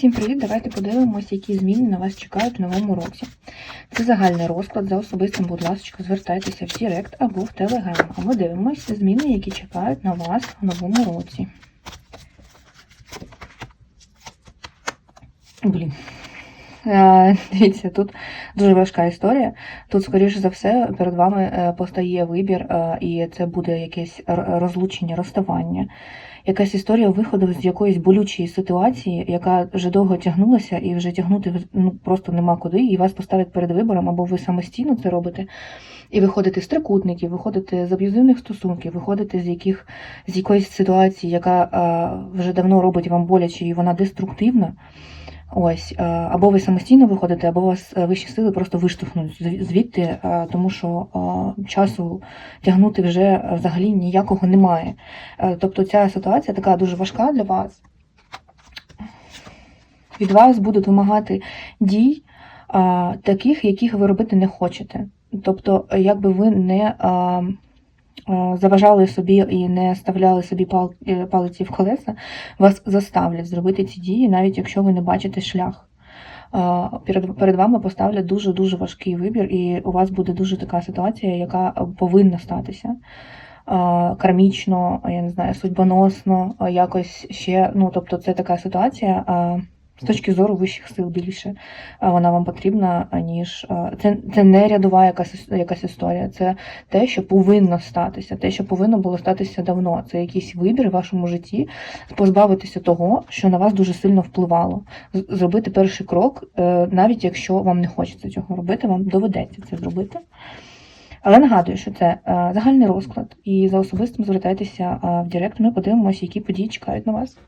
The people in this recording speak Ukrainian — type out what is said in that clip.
Всім привіт! Давайте подивимося, які зміни на вас чекають в новому році. Це загальний розклад. За особистим, будь ласка, звертайтеся в Директ або в Телеграм. А ми дивимося зміни, які чекають на вас в новому році. Блін. Е, Дивіться, тут дуже важка історія. Тут, скоріше за все, перед вами е, постає вибір, е, і це буде якесь розлучення, розставання. Якась історія виходу з якоїсь болючої ситуації, яка вже довго тягнулася, і вже тягнути ну, просто нема куди, і вас поставлять перед вибором, або ви самостійно це робите, і виходите з трикутників, виходите з аб'юзивних стосунків, виходите з яких з якоїсь ситуації, яка вже давно робить вам боляче, і вона деструктивна. Ось, або ви самостійно виходите, або вас е, вищі сили просто виштовхнуть звідти, тому що часу тягнути вже е, взагалі ніякого немає. Е, Тобто ця ситуація така дуже важка для вас. Від вас будуть вимагати дій таких, яких ви робити не хочете. Тобто, е, якби ви не заважали собі і не ставляли собі е, палиці в колеса, вас заставлять зробити ці дії, навіть якщо ви не бачите шлях. Перед, перед вами поставлять дуже-дуже важкий вибір, і у вас буде дуже така ситуація, яка повинна статися. Кармічно, я не знаю, судьбоносно, якось ще. Ну, тобто, це така ситуація. З точки зору вищих сил більше вона вам потрібна, ніж це, це не рядова якась, якась історія, це те, що повинно статися, те, що повинно було статися давно. Це якийсь вибір в вашому житті, позбавитися того, що на вас дуже сильно впливало. Зробити перший крок, е, навіть якщо вам не хочеться цього робити, вам доведеться це зробити. Але нагадую, що це е, загальний розклад, і за особистим звертайтеся е, в Директ. Ми подивимося, які події чекають на вас.